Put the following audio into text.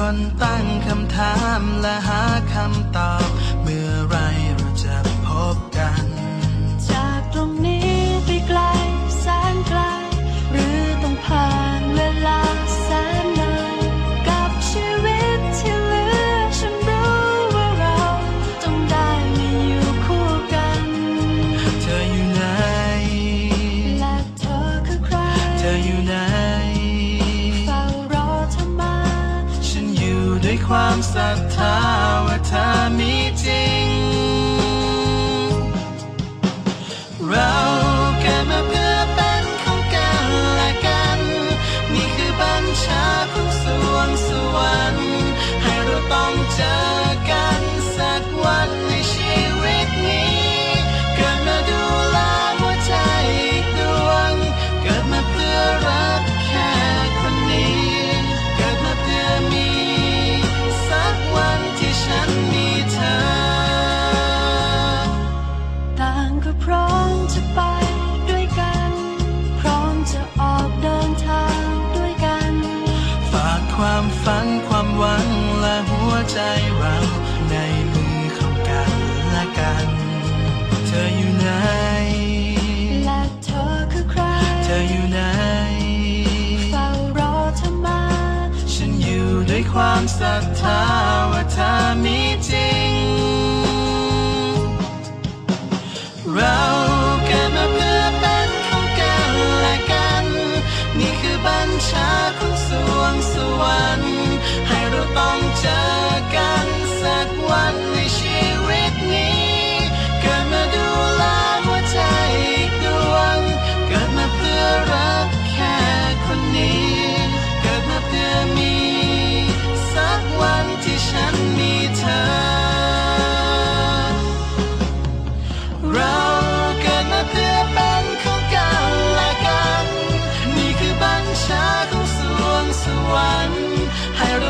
คนตั้งคำถามและหาคำตอบ once that time ก็พร้อมจะไปด้วยกัน พร้อมจะออกเดินทางด้วยกัน ฝากความฝันความหวังและหัวใจเราในมือขอกันละกัน เธออยู่ไหน และเธอคือใคร เธออยู่ไหนเฝ้ารอเธอมา ฉันอยู่ด้วยความศรัทธาว่าเธอมีจริง I don't know.